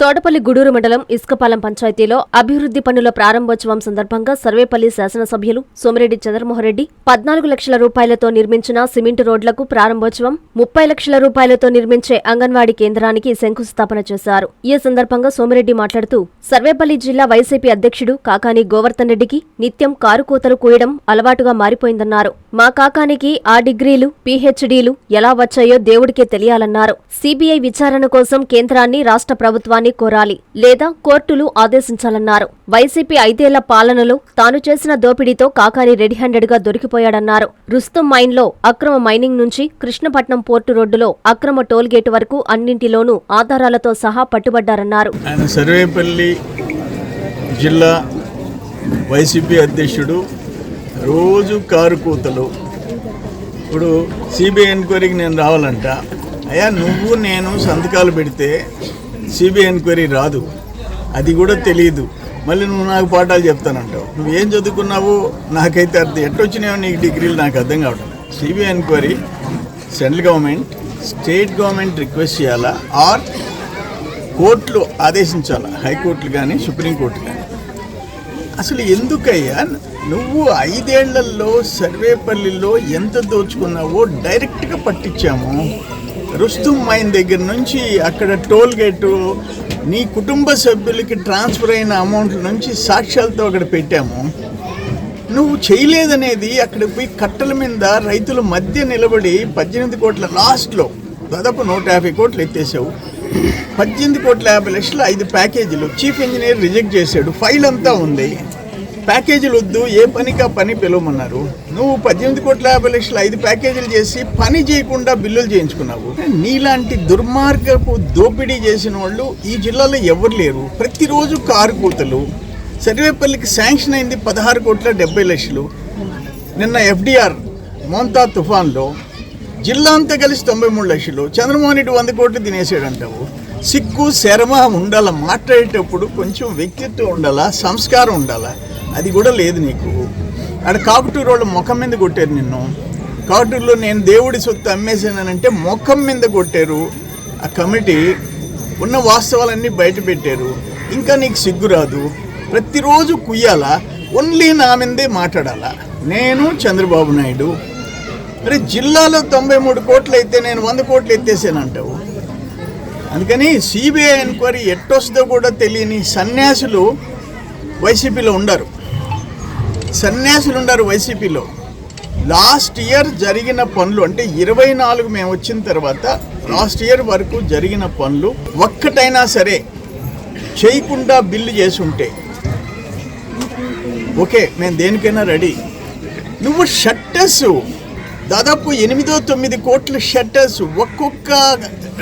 తోటపల్లి గుడూరు మండలం ఇసుకపాలెం పంచాయతీలో అభివృద్ధి పనుల ప్రారంభోత్సవం సందర్భంగా సర్వేపల్లి శాసనసభ్యులు సోమిరెడ్డి చంద్రమోహన్రెడ్డి పద్నాలుగు లక్షల రూపాయలతో నిర్మించిన సిమెంట్ రోడ్లకు ప్రారంభోత్సవం ముప్పై లక్షల రూపాయలతో నిర్మించే అంగన్వాడీ కేంద్రానికి శంకుస్థాపన చేశారు. ఈ సందర్భంగా సోమిరెడ్డి మాట్లాడుతూ సర్వేపల్లి జిల్లా వైసీపీ అధ్యక్షుడు కాకాని గోవర్ధన్ రెడ్డికి నిత్యం కారు కూతలు కూయడం అలవాటుగా మారిపోయిందన్నారు. మా కాకానికి ఆ డిగ్రీలు పీహెచ్డీలు ఎలా వచ్చాయో దేవుడికే తెలియాలన్నారు. సిబిఐ విచారణ కోసం కేంద్రాన్ని రాష్ట్ర ప్రభుత్వాన్ని కోరాలి లేదా కోర్టులు ఆదేశించాలన్నారు. వైసీపీ ఐదేళ్ళ పాలనలో తాను చేసిన దోపిడీతో కాకాని రెడీ హ్యాండెడ్గా దొరికిపోయాడన్నారు. రుస్తుం మైన్లో అక్రమ మైనింగ్ నుంచి కృష్ణపట్నం పోర్టు రోడ్డులో అక్రమ టోల్గేట్ వరకు అన్నింటిలోనూ ఆధారాలతో సహా పట్టుబడ్డారన్నారు. సర్వేపల్లి జిల్లా వైసీపీ అధ్యక్షుడు రోజు కారు కూతలు. ఇప్పుడు సిబిఐ ఎంక్వైరీకి నేను రావాలంట. అయ్యా నువ్వు నేను సంతకాలు పెడితే సిబిఐ ఎంక్వైరీ రాదు. అది కూడా తెలియదు మళ్ళీ నువ్వు నాకు పాఠాలు చెప్తానంటావు. నువ్వు ఏం చదువుకున్నావు నాకైతే అర్థం ఎట్టొచ్చినాయో నీకు డిగ్రీలు నాకు అర్థం కావటం CBI enquiry central government state government request చేయాలా? ఆర్ కోర్టులు ఆదేశించాలా? హైకోర్టులు కానీ సుప్రీంకోర్టు కానీ. అసలు ఎందుకయ్యా? నువ్వు ఐదేళ్ళలో సర్వేపల్లిలో ఎంత దోచుకున్నావో డైరెక్ట్గా పట్టించాము. రుస్తుం మైన్ దగ్గర నుంచి అక్కడ టోల్ గేటు నీ కుటుంబ సభ్యులకి ట్రాన్స్ఫర్ అయిన అమౌంట్ల నుంచి సాక్ష్యాలతో అక్కడ పెట్టాము. నువ్వు చేయలేదనేది అక్కడ పోయి కట్టల మీద రైతుల మధ్య నిలబడి పద్దెనిమిది కోట్ల లాస్ట్లో దాదాపు నూట యాభై కోట్లు ఎత్తేసావు. పద్దెనిమిది కోట్ల యాభై లక్షలు ఐదు ప్యాకేజీలు చీఫ్ ఇంజనీర్ రిజెక్ట్ చేశాడు. ఫైల్ అంతా ఉంది. ప్యాకేజీలు వద్దు ఏ పనికి ఆ పని పిలవమన్నారు. నువ్వు పద్దెనిమిది కోట్ల యాభై లక్షలు ఐదు ప్యాకేజీలు చేసి పని చేయకుండా బిల్లులు చేయించుకున్నావు. నీలాంటి దుర్మార్గపు దోపిడీ చేసిన వాళ్ళు ఈ జిల్లాలో ఎవరు లేరు. ప్రతిరోజు కారు కూతలు. సర్వేపల్లికి శాంక్షన్ అయింది పదహారు కోట్ల డెబ్బై లక్షలు. నిన్న ఎఫ్డిఆర్ మోంతా తుఫాన్లో జిల్లా అంతా కలిసి తొంభై మూడు లక్షలు. చంద్రమోహన్ రెడ్డి వంద కోట్లు తినేసాడంటావు. సిక్కు శరమ ఉండాలా? మాట్లాడేటప్పుడు కొంచెం వ్యక్తిత్వం ఉండాలా? సంస్కారం ఉండాలా? అది కూడా లేదు నీకు. ఆడ కాకుటూరు వాళ్ళు ముఖం మీద కొట్టారు నిన్ను. కాకుటూరులో నేను దేవుడి సొత్తు అమ్మేసానంటే ముఖం మీద కొట్టారు ఆ కమిటీ ఉన్న వాస్తవాలన్నీ బయట పెట్టారు. ఇంకా నీకు సిగ్గు రాదు. ప్రతిరోజు కుయ్యాలా. ఓన్లీ నా మీదే మాట్లాడాలా. నేను చంద్రబాబు నాయుడు. అరే జిల్లాలో తొంభై మూడు కోట్లు అయితే నేను వంద కోట్లు ఎత్తేసానంటావు. అందుకని సిబిఐ ఎంక్వైరీ ఎట్టొస్తుందో కూడా తెలియని సన్యాసులు వైసీపీలో ఉండరు. సన్యాసులు ఉన్నారు వైసీపీలో. లాస్ట్ ఇయర్ జరిగిన పనులు అంటే ఇరవై నాలుగు మేము వచ్చిన తర్వాత లాస్ట్ ఇయర్ వరకు జరిగిన పనులు ఒక్కటైనా సరే చేయకుండా బిల్లు చేసి ఉంటే. ఓకే మేము దేనికైనా రెడీ. నువ్వు షట్టర్స్ దాదాపు ఎనిమిదో తొమ్మిది కోట్ల షట్టర్స్ ఒక్కొక్క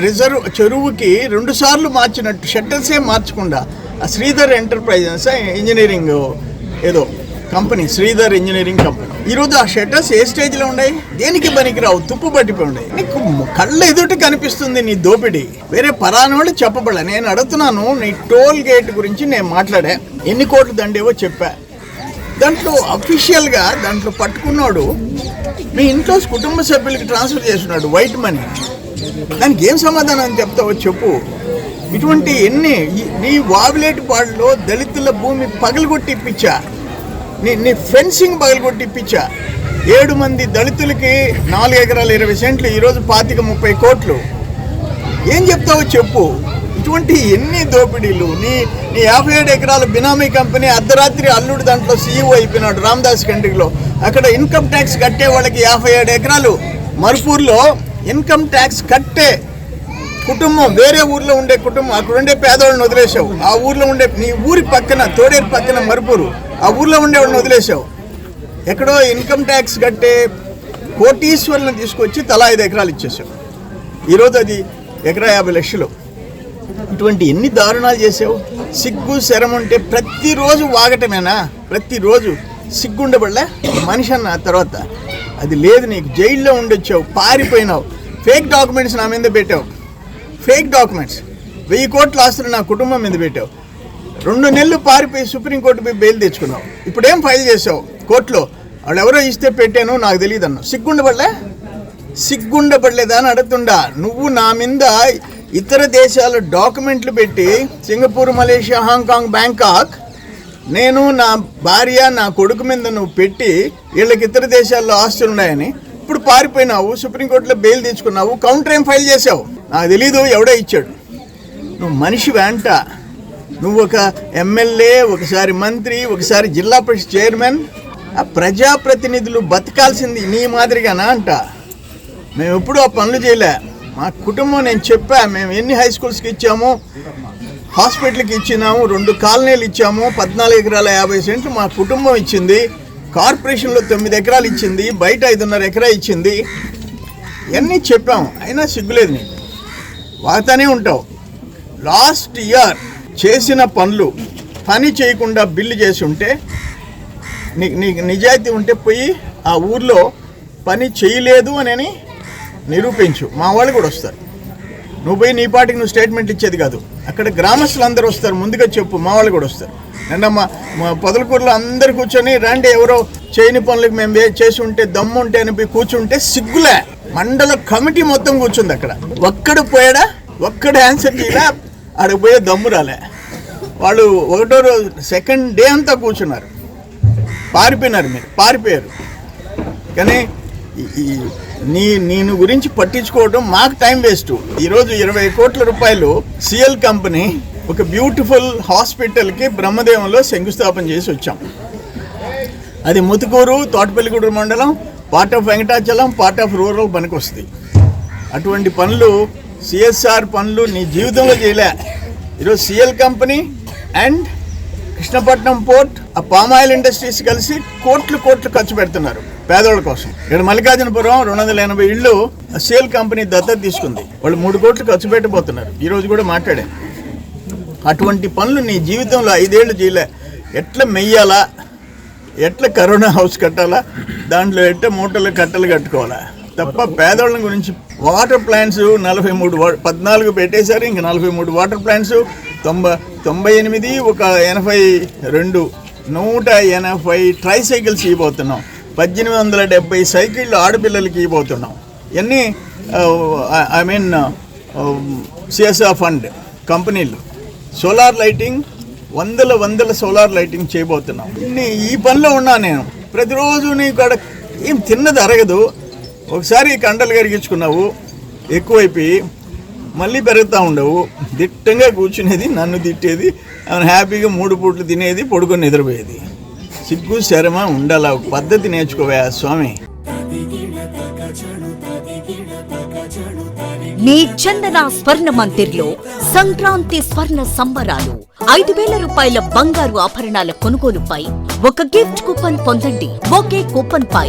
రిజర్వ్ చెరువుకి రెండు సార్లు మార్చినట్టు షట్టర్సే మార్చకుండా. ఆ శ్రీధర్ ఎంటర్ప్రైజెస్ ఇంజనీరింగ్ ఏదో. Company Sridhar engineering company. ఈరోజు ఆ షటర్స్ ఏ స్టేజ్లో ఉన్నాయి? దేనికి పనికిరావు? తుప్పు పట్టిపోయి ఉన్నాయి. నీకు కళ్ళ ఎదుట కనిపిస్తుంది నీ దోపిడీ. వేరే పరానోళ్ళు చెప్పబడ నేను అడుగుతున్నాను నీ టోల్ గేట్ గురించి నేను మాట్లాడా. ఎన్ని కోట్లు దండేవో చెప్పా. దాంట్లో అఫీషియల్గా దాంట్లో పట్టుకున్నాడు. మీ ఇంట్లో కుటుంబ సభ్యులకి ట్రాన్స్ఫర్ చేస్తున్నాడు వైట్ మనీ. దానికి ఏం సమాధానం చెప్తావో చెప్పు. ఇటువంటి ఎన్ని నీ వావిలేటి పాడులో దళితుల భూమి పగలగొట్టి ఇప్పించా. నీ నీ ఫెన్సింగ్ పగలగొట్టి ఇప్పించా ఏడు మంది దళితులకి నాలుగు ఎకరాలు ఇరవై సెంట్లు ఈరోజు పాతిక ముప్పై కోట్లు. ఏం చెప్తావో చెప్పు. ఇటువంటి ఎన్ని దోపిడీలు? నీ నీ యాభై ఏడు ఎకరాల బినామీ కంపెనీ అర్ధరాత్రి అల్లుడు దాంట్లో సీఈఓ అయిపోయినాడు రామదాస్ కంట్రీలో. అక్కడ ఇన్కమ్ ట్యాక్స్ కట్టే వాళ్ళకి యాభై ఏడు ఎకరాలు. మరుపూర్లో ఇన్కమ్ ట్యాక్స్ కట్టే కుటుంబం వేరే ఊర్లో ఉండే కుటుంబం అక్కడ ఉండే పేదవాళ్ళని వదిలేసావు ఆ ఊర్లో ఉండే నీ ఊరి పక్కన తోడేరు పక్కన మరుపూరు. ఆ ఊర్లో ఉండేవాడిని వదిలేసావు. ఎక్కడో ఇన్కమ్ ట్యాక్స్ కట్టే కోటీశ్వరులను తీసుకొచ్చి తలా ఐదు ఎకరాలు ఇచ్చేసావు. ఈరోజు అది ఎకరా యాభై లక్షలు. ఇటువంటి ఎన్ని దారుణాలు చేసావు? సిగ్గు శరం ఉంటే ప్రతిరోజు వాగటమేనా? ప్రతిరోజు సిగ్గుండబడలే మనిషి అన్న తర్వాత. అది లేదు నీకు. జైల్లో ఉండొచ్చావు. పారిపోయినావు. ఫేక్ డాక్యుమెంట్స్ నా మీద పెట్టావు. Fake documents. వెయ్యి కోట్ల ఆస్తులు నా కుటుంబం మీద పెట్టావు. రెండు నెలలు పారిపోయి సుప్రీంకోర్టు బెయిల్ తెచ్చుకున్నావు. ఇప్పుడు ఏం ఫైల్ చేసావు? కోర్టులో. వాళ్ళు ఎవరో ఇస్తే పెట్టాను నాకు తెలియదు అన్నావు. సిగ్గుండబడలే? సిగ్గుండబడలేదా అని అడుగుతుండా. నువ్వు నా మీద ఇతర దేశాల డాక్యుమెంట్లు పెట్టి సింగపూర్ మలేషియా హాంకాంగ్ బ్యాంకాక్ నేను నా భార్య నా కొడుకు మీద నువ్వు పెట్టి వీళ్ళకి ఇతర దేశాల్లో ఆస్తులు ఉన్నాయని ఇప్పుడు పారిపోయినావు సుప్రీంకోర్టులో బెయిల్ తెచ్చుకున్నావు కౌంటర్ ఏం ఫైల్ చేసావు? నాకు తెలీదు ఎవడో ఇచ్చాడు. నువ్వు మనిషి వెంట నువ్వు ఒక ఎమ్మెల్యే ఒకసారి మంత్రి ఒకసారి జిల్లా పరిషత్ చైర్మన్ ఆ ప్రజాప్రతినిధులు బతకాల్సింది నీ మాదిరిగానా అంట. మేము ఎప్పుడూ ఆ పనులు చేయలే. మా కుటుంబం నేను చెప్పా మేము ఎన్ని హై స్కూల్స్కి ఇచ్చాము హాస్పిటల్కి ఇచ్చినాము రెండు కాలనీలు ఇచ్చాము పద్నాలుగు ఎకరాల యాభై సెంట్లు మా కుటుంబం ఇచ్చింది కార్పొరేషన్లో తొమ్మిది ఎకరాలు ఇచ్చింది బయట ఐదున్నర ఎకరా ఇచ్చింది. ఇవన్నీ చెప్పాము అయినా సిగ్గులేదు నీకు. వాగుతానే ఉంటావు. లాస్ట్ ఇయర్ చేసిన పనులు పని చేయకుండా బిల్లు చేసి ఉంటే నీ నీకు నిజాయితీ ఉంటే పోయి ఆ ఊర్లో పని చేయలేదు అని నిరూపించు. మా వాళ్ళు కూడా వస్తారు. నువ్వు పోయి నీ పాటికి నువ్వు స్టేట్మెంట్ ఇచ్చేది కాదు. అక్కడ గ్రామస్తులు అందరూ వస్తారు. ముందుగా చెప్పు మా వాళ్ళు కూడా వస్తారు. నిన్న మా మా పొదలకూరులో అందరు కూర్చొని రండి ఎవరో చేయని పనులకు మేము వే- చేసి ఉంటే దమ్ము ఉంటే అని పోయి కూర్చుంటే సిగ్గులే. మండల కమిటీ మొత్తం కూర్చుంది అక్కడ. ఒక్కడు పోయాడా? ఒక్కడు ఆన్సర్ చేయలే. ఆడికి పోయే దమ్ము రాలే. వాళ్ళు ఒకటో రోజు సెకండ్ డే అంతా కూర్చున్నారు. పారిపోయినారు మీరు పారిపోయారు. కానీ ఈ- నీ నేను గురించి పట్టించుకోవడం మాకు టైం వేస్ట్ ఈరోజు ఇరవై కోట్ల రూపాయలు సిఎల్ కంపెనీ ఒక బ్యూటిఫుల్ హాస్పిటల్కి బ్రహ్మదేవంలో శంకుస్థాపన చేసి వచ్చాం. అది ముతుకూరు తోటపల్లిగూడూరు మండలం part of Venkatachalam part of rural పనికి వస్తుంది అటువంటి పనులు సిఎస్ఆర్ పనులు నీ జీవితంలో చేయలే. ఈరోజు CL company and Krishnapatnam port ఆ పామాయిల్ ఇండస్ట్రీస్ కలిసి కోట్లు కోట్లు ఖర్చు పెడుతున్నారు పేదోళ్ళ కోసం. ఇక్కడ మల్లికార్జునపురం రెండు వందల ఎనభై ఇళ్ళు సేల్ కంపెనీ దత్తత తీసుకుంది. వాళ్ళు మూడు కోట్లు ఖర్చు పెట్టబోతున్నారు. ఈరోజు కూడా మాట్లాడాను. అటువంటి పనులు నీ జీవితంలో ఐదేళ్ళు చేయలే. ఎట్లా మెయ్యాలా? ఎట్లా కరోనా హౌస్ కట్టాలా? దాంట్లో ఎట్ట మూటలు కట్టలు కట్టుకోవాలా? తప్ప పేదవాళ్ళ గురించి వాటర్ ప్లాంట్స్ నలభై మూడు పద్నాలుగు పెట్టేశారు ఇంక నలభై మూడు వాటర్ ప్లాంట్స్ తొంభై తొంభై ఎనిమిది ఒక ఎనభై రెండు నూట ఎనభై ట్రై సైకిల్స్ ఇవ్వబోతున్నాం. పద్దెనిమిది వందల డెబ్బై సైకిళ్ళు ఆడపిల్లలకి ఇవ్వబోతున్నాం. ఇవన్నీ ఐ మీన్ సిఎస్ఆర్ ఫండ్ కంపెనీలు. సోలార్ లైటింగ్ వందల వందల సోలార్ లైటింగ్ చేయబోతున్నాం. ఇన్ని ఈ పనిలో ఉన్నా నేను. ప్రతిరోజు నీకు అక్కడ ఏం తిన్నది అరగదు. ఒకసారి కండలు కరిగించుకున్నావు ఎక్కువైపోయి మళ్ళీ పెరుగుతూ ఉండవు. దిట్టంగా కూర్చునేది నన్ను తిట్టేది హ్యాపీగా మూడు పూట్లు తినేది పడుకొని నిద్రపోయేది. సిగ్గు శరమ ఉండాల ఒక పద్ధతి నేర్చుకోవా స్వామి. మీ చందన స్వర్ణ మందిర్లో సంక్రాంతి స్వర్ణ సంబరాలు. ఐదు వేల రూపాయల బంగారు ఆభరణాల కొనుగోలుపై ఒక గిఫ్ట్ కూపన్ పొందండి. ఒకే కూపన్ పై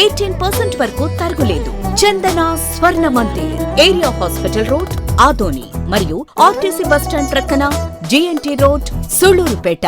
ఎయిటీన్ పర్సెంట్ వరకు తరుగులేదు. Chandana Swarna Mandir area hospital road Adoni మరియు ఆర్టీసీ బస్టాండ్ ప్రక్కన జిఎన్టీ రోడ్ సుళూరుపేట.